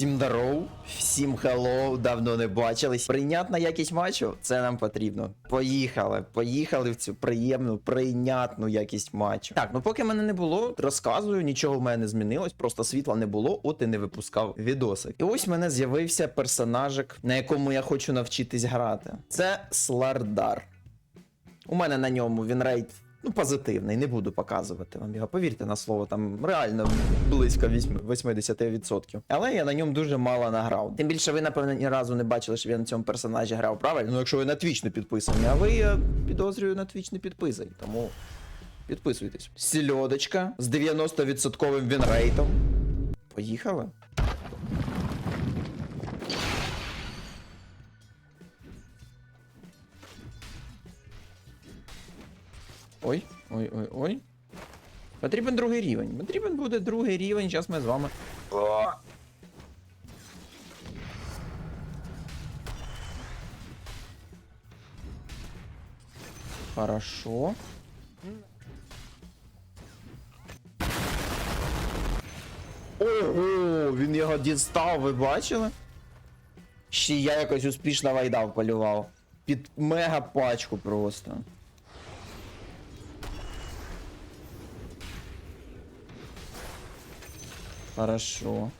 Всім здоров, всім хеллоу, давно не бачились. Прийнятна якість матчу, це нам потрібно. Поїхали, поїхали в цю приємну, прийнятну якість матчу. Так, ну поки мене не було, розказую, нічого в мене не змінилось, просто світла не було, от і не випускав відосик. І ось в мене з'явився персонажик, на якому я хочу навчитись грати. Це Слардар. У мене на ньому він рейд. Ну, позитивний, не буду показувати вам його. Повірте на слово, там реально близько вісьм- 80%. Але я на ньому дуже мало награв. Тим більше ви, напевно, ні разу не бачили, що я на цьому персонажі грав правильно. Ну, якщо ви на Twitch не підписані, а ви я підозрюю на Twitch не підписані. Тому підписуйтесь. Сільодочка з 90% вінрейтом. Поїхали. Ой, ой, ой, ой. Потрібен другий рівень. Потрібен буде другий рівень. Зараз ми з вами. О! Хорошо. Ого, він його дістав, ви бачили? Ще я якось успішно вайдав полював. Під мега пачку просто. Хорошо.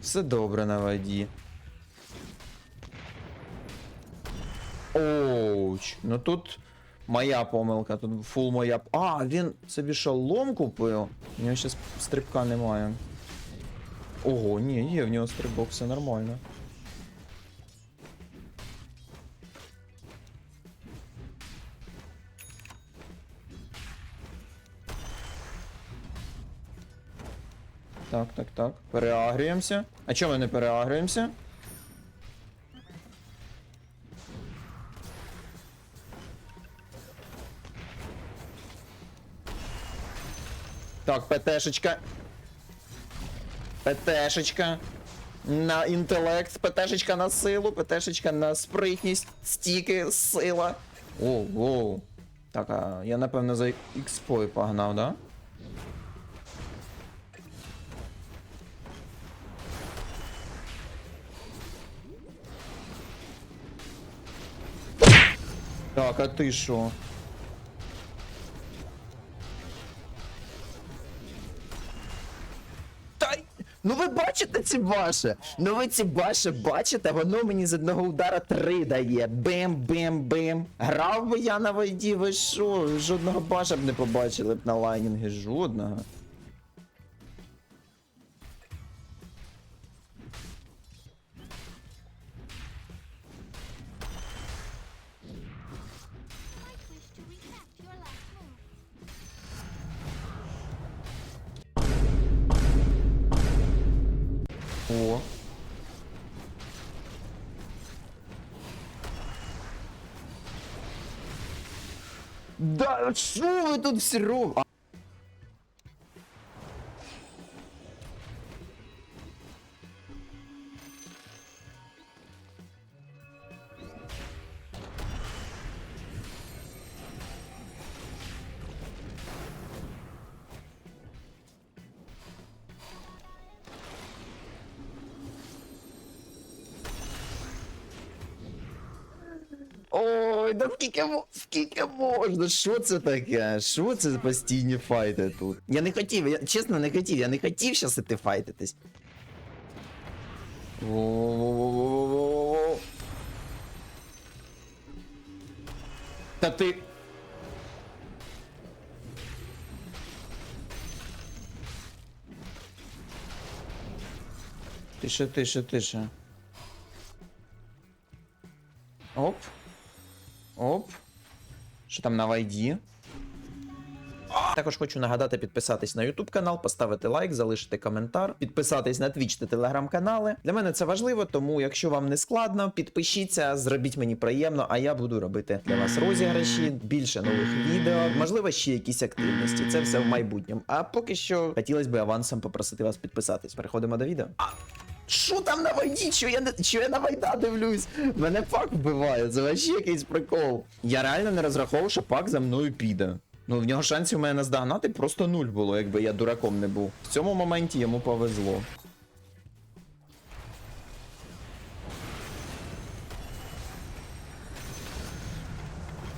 Все добре на воді. Оуч. Ну тут моя помилка, тут фул моя. А, він собі що, лом купив? У нього щас стрибка немає. Ого, ні, є в нього стрибок, все нормально. Так, так, так. Переагрюємося. А чому ми не переагрюємося? Так, ПТшечка. ПТшечка. На інтелект, ПТшечка на силу, ПТшечка на спритність, стіки, сила. Оу, воу. Так, а я напевно за експой погнав, да? Так, а ти що? Та Ну ви бачите ці баше? Ну ви ці баше бачите, воно мені з одного удара три дає. Бим-бим-бим. Грав би я на вайді, ви що? Жодного баша б не побачили б на лайнінги, жодного. Да, що ви тут всі робите? Скільки, скільки можна? Що це таке? Що це постійні файти тут? Я не хотів, я чесно не хотів, я не хотів щас іти файтитись. Та ти. Тише, тише, тише. Там на вайді? Також хочу нагадати підписатись на YouTube канал, поставити лайк, залишити коментар, підписатись на Twitch та Telegram канали. Для мене це важливо, тому якщо вам не складно, підпишіться, зробіть мені приємно, а я буду робити для вас розіграші, більше нових відео, можливо, ще якісь активності. Це все в майбутньому. А поки що хотілося б авансом попросити вас підписатись. Переходимо до відео. Що там на вайді? Що я, що я на вайда дивлюсь? Мене пак вбиває, це вообще якийсь прикол. Я реально не розраховував, що пак за мною піде. Ну, в нього шансів мене наздогнати просто нуль було, якби я дураком не був. В цьому моменті йому повезло.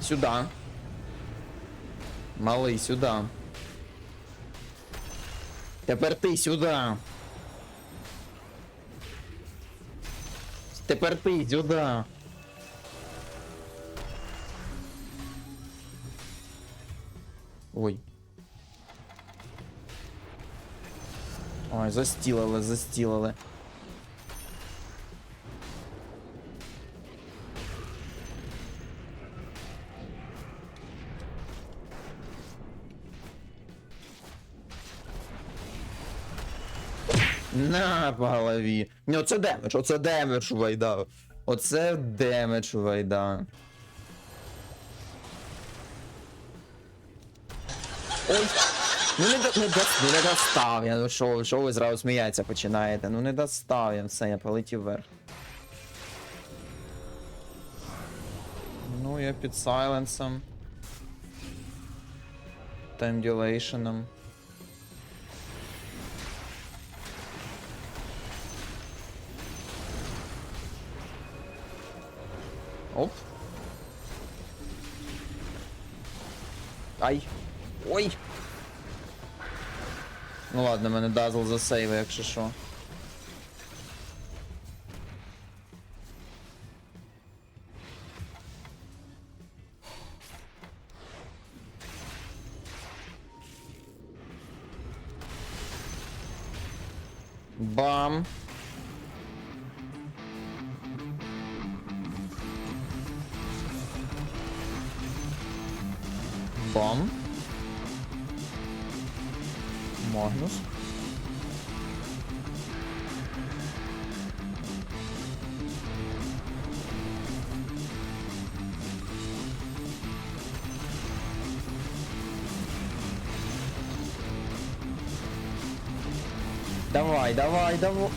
Сюда. Малий, сюда. Тепер ти сюди. Тепер ти сюди. Ой. Ой, застілили, застілили. По голові. Ні, оце демедж, оце демедж у Вайда. Оце демедж Вайда. Ой. Ну не, до- не, ну не достав я. Ну що, що ви зразу сміятися починаєте? Ну не достав я все, я полетів вверх. Ну, я під сайленсом. Таймдюлейшеном. Ай. Ой. Ну ладно, мене дазл засейви, якщо що. Бам. Бам. Магнус. Давай, давай, давай.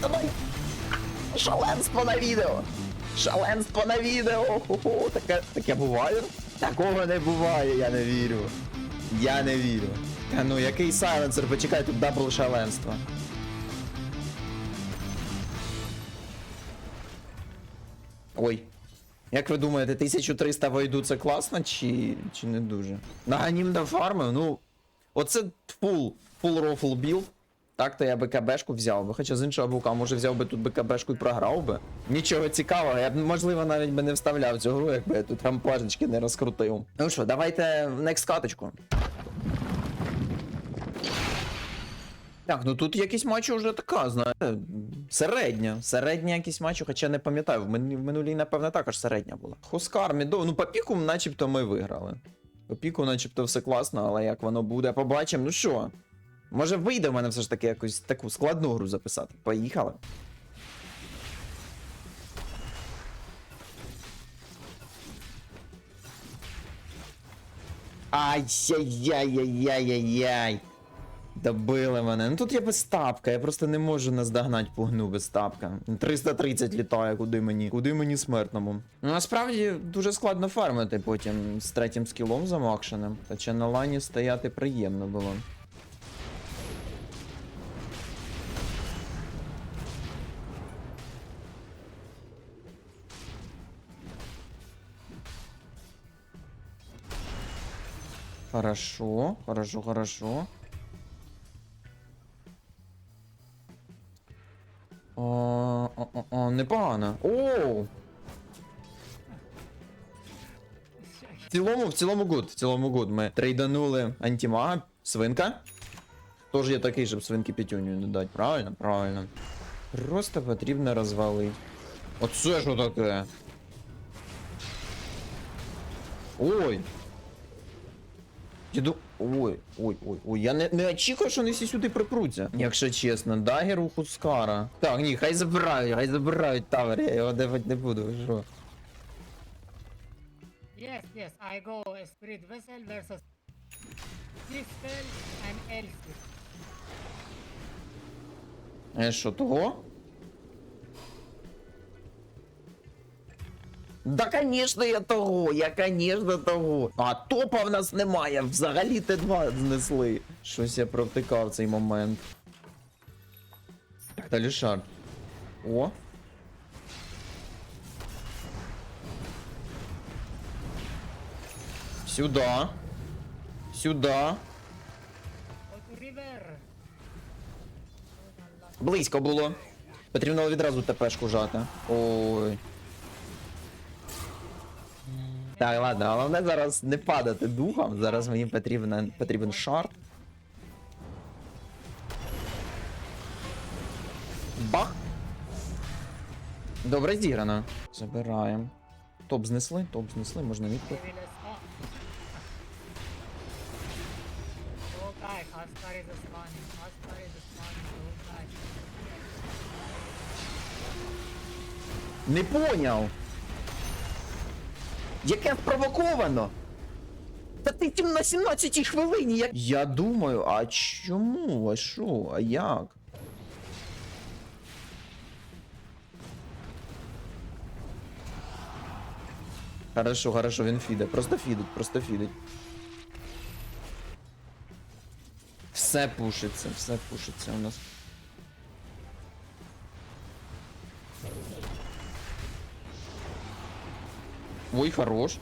Давай. Шаленство на відео. Шаленство на відео. Хо-хо, Таке, таке буває? Такого не буває, я не вірю. Я не вірю. Та ну який сайленсер, почекай, тут дабл шаленство. Ой. Як ви думаєте, 1300 войду це класно чи, чи не дуже? Наганім до фарми, ну. Оце фул, фул рофл білд. Так, то я БКБшку взяв би. Хоча з іншого боку, може взяв би тут БКБшку і програв би. Нічого цікавого, я б можливо навіть би не вставляв цю гру, якби я тут рампажечки не розкрутив. Ну що, давайте в next каточку. Так, ну тут якісь матчі вже така, знаєте, середня. Середня якісь матчі, хоча не пам'ятаю, в, минулій, напевно, також середня була. Хускар, Мідо, ну по піку начебто ми виграли. По піку начебто все класно, але як воно буде, побачимо. Ну що, може вийде в мене все ж таки якусь таку складну гру записати. Поїхали. Ай-яй-яй-яй-яй-яй. Добили мене. Ну тут є без тапка, я просто не можу наздогнати пугну без тапка. 330 літає, куди мені. Куди мені смертному. Ну насправді дуже складно фармити потім з третім скілом замакшеним. Хоча на лані стояти приємно було. Хорошо, хорошо, хорошо. О, о, о, о, непогано. Оу! В цілому, в цілому гуд, в цілому гуд. Ми трейданули антимага, свинка. Тож є такий, щоб свинки п'ятюню не дати. Правильно? Правильно. Просто потрібно розвалити. Оце що таке? Ой! Діду. Ой, ой, ой, ой. Я не, не очікував, що вони всі сюди припруться. Якщо чесно, дагер у Хускара. Так, ні, хай забирають, хай забирають тавер, я його давати не буду, ви що. Yes, yes, I go Spirit Vessel versus Dispel and Elspeth. Е, що, того? Да, конечно, я того, я, конечно, того. А топа в нас немає, взагалі Т2 знесли. Щось я провтикав цей момент. Так, далі шар. О. Сюда. Сюда. Близько було. Потрібно відразу ТПшку жати. Ой. Так, ладно, головне зараз не падати духом. Зараз мені потрібен, потрібен шарт. Бах! Добре зіграно. Забираємо. Топ знесли, топ знесли, можна відповідь. They will Яке спровоковано? Та ти тим на 17 хвилині. Я... я думаю, а чому? А що? А як? Хорошо, хорошо, він фіде. Просто фідить, просто фідить. Все пушиться, все пушиться у нас. Ой, хорош.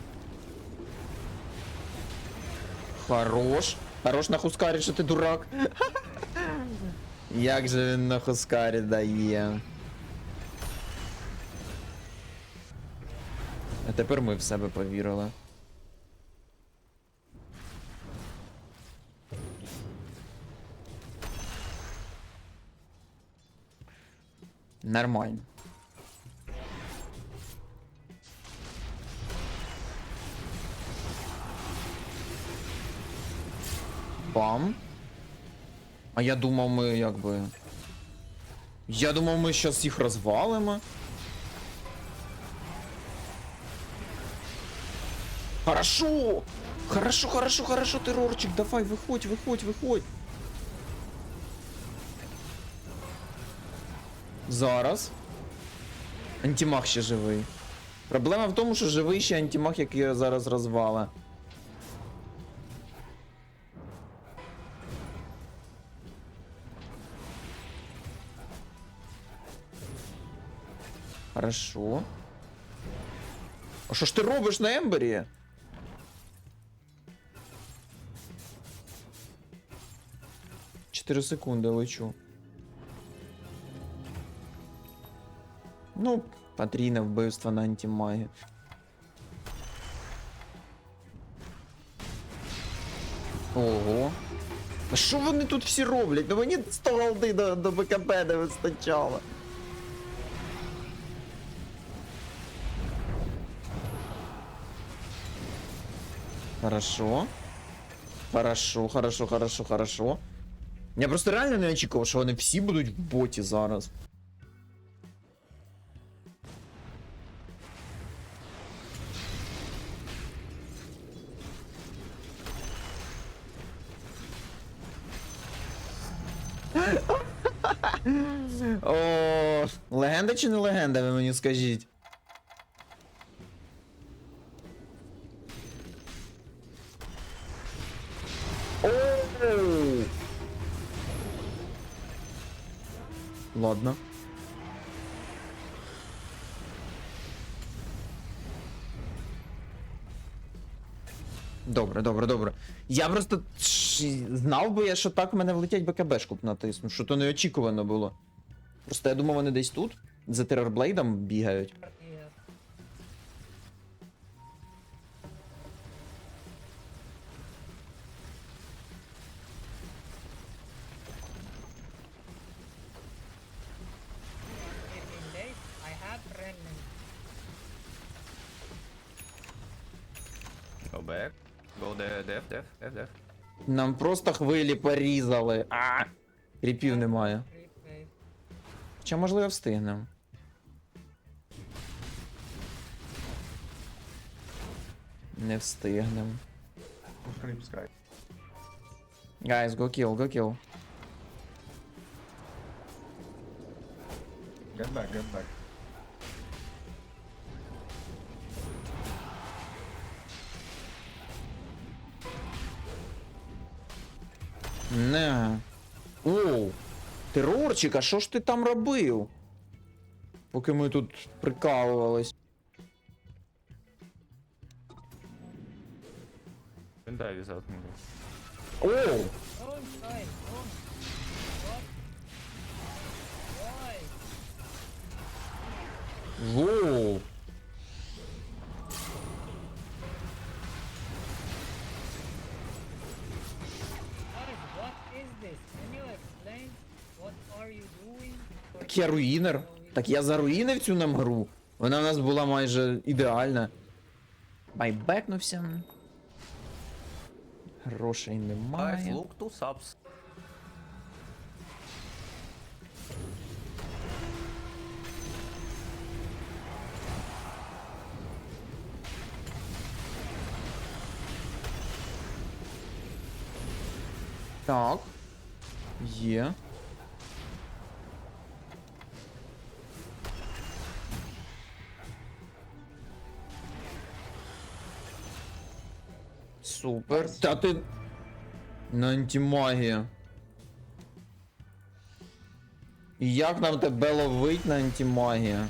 Хорош. Хорош на Хускарі, що ти дурак. Як же він на Хускарі дає. А тепер ми в себе повірили. Нормально. Бам. А я думав, ми якби. Я думав, ми щас їх розвалимо. Хорошо! Хорошо, хорошо, хорошо, террорчик, давай, виходь, виходь, виходь. Зараз. Антимах ще живий. Проблема в тому, що живий ще антимах, який зараз розвала. Хорошо. А що ж ти робиш на Ембері? Чотири секунди лечу. Ну, потрійне вбивство на антимагі. Ого. А що вони тут всі роблять? Ну мені 100 голди до, до БКП не вистачало. Хорошо. Хорошо, хорошо, хорошо, хорошо. Я просто реально не очікував, що вони всі будуть в боті зараз. О, легенда чи не легенда, ви мені скажіть? Ладно. Добре, добре, добре. Я просто знав би я, що так в мене влетять БКБшку б натисну, що то неочікувано було. Просто я думав, вони десь тут, за терорблейдом бігають. Back. Go there, def, def, def, def. Нам просто хвилі порізали. А! Кріпів немає. Replay. Чи можливо встигнемо? Не встигнем. Creep sky. Guys, go kill, go kill. Get back, get back. Не. Оу. Терорчик, а що ж ти там робив? Поки ми тут прикалувались. Without me. Оу! Воу! Так я руїнер. Так я заруїнив цю нам гру. Вона у нас була майже ідеальна. Байбекнувся. Грошей немає. Так. Є. Супер. Та ти. На антимагія. Як нам тебе ловить на антимагія?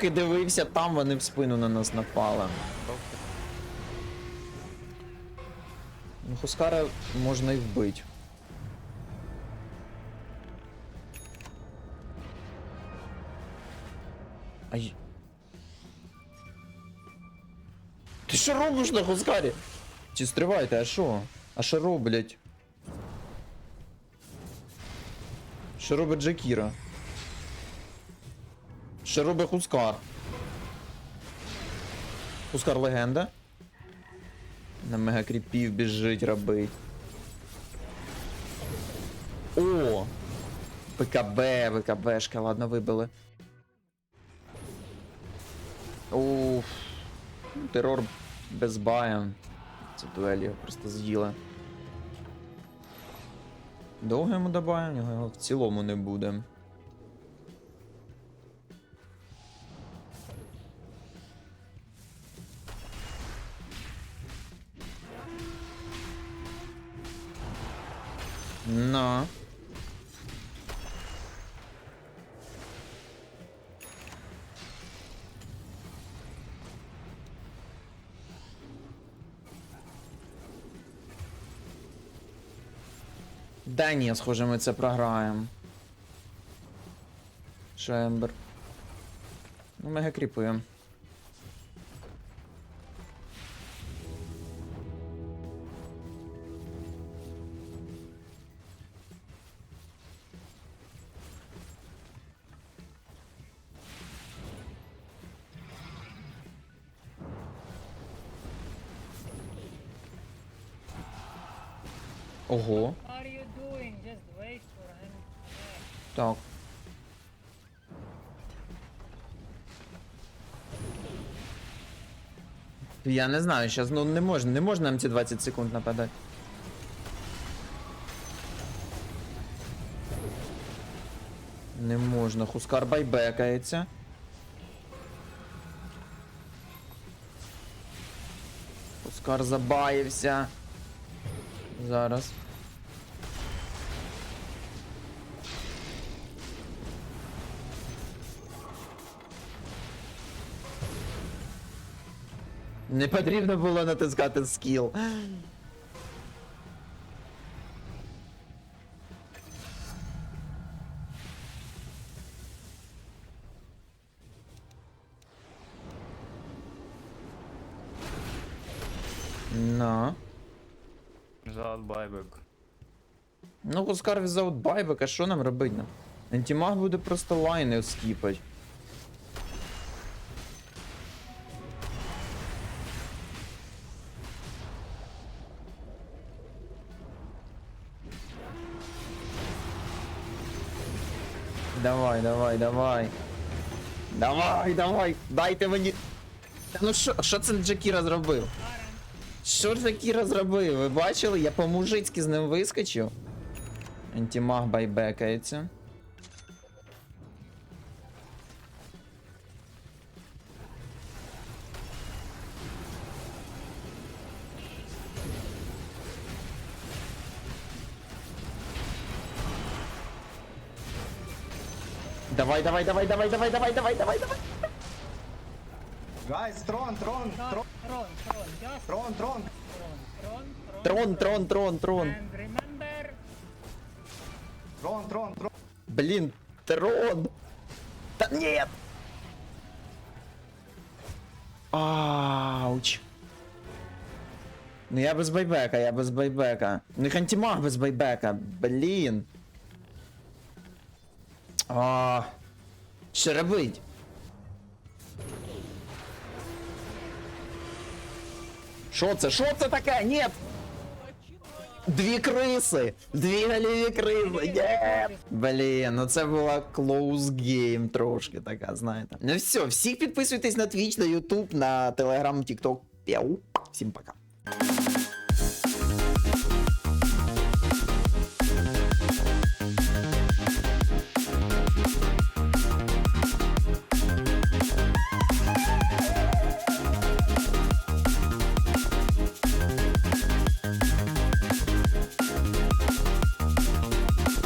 Поки дивився, там вони в спину на нас напали. Ну, Хускара можна і вбити. Ай. Ти що робиш на Хускарі? Чи стривайте, а що? А що роблять? Що робить Джакіра? Що робить Хускар? Хускар легенда? На мегакріпів біжить робить. О! ВКБ, ВКБшка, ладно, вибили. Уф. Ну, Терор без бая. Це дуель його просто з'їла. Довго йому добавимо, його його в цілому не буде. На. Да ні, схоже, ми це програємо. Шембер. Ну, мега кріпи. Yeah. Так. Я не знаю, зараз ну не можна, не можна нам ці 20 секунд нападати. Не можна, Хускар байбекається. Хускар забаївся. Зараз. Не потрібно було натискати скіл. На. Without buyback. Ну, Хускар візаут байбек, а що нам робити? нам? Антимаг буде просто лайни скіпать. Давай, давай, давай. Давай, давай, дайте мені. Та ну що, що це Джакіра зробив? Що Джакіра зробив? Ви бачили? Я по-мужицьки з ним вискочив. Антимаг байбекається. Давай, давай, давай, давай, давай, давай, давай, давай, давай. Guys, трон, трон, Not трон, throne, just трон, трон. throne, throne, Трон, трон, трон, трон. And remember, Трон, трон, трон. Блин, трон. Да нет. Ауч. Ну я без байбека, я без байбека. Ну их антимаг без байбека. Блін. А. Що робить? Що це? Що це таке? Нет! Дві криси! Дві голіві криси! Нет! Блін, ну це була close game трошки така, знаєте. Ну все, всіх підписуйтесь на Twitch, на YouTube, на Telegram, TikTok. Пяу. Всім пока.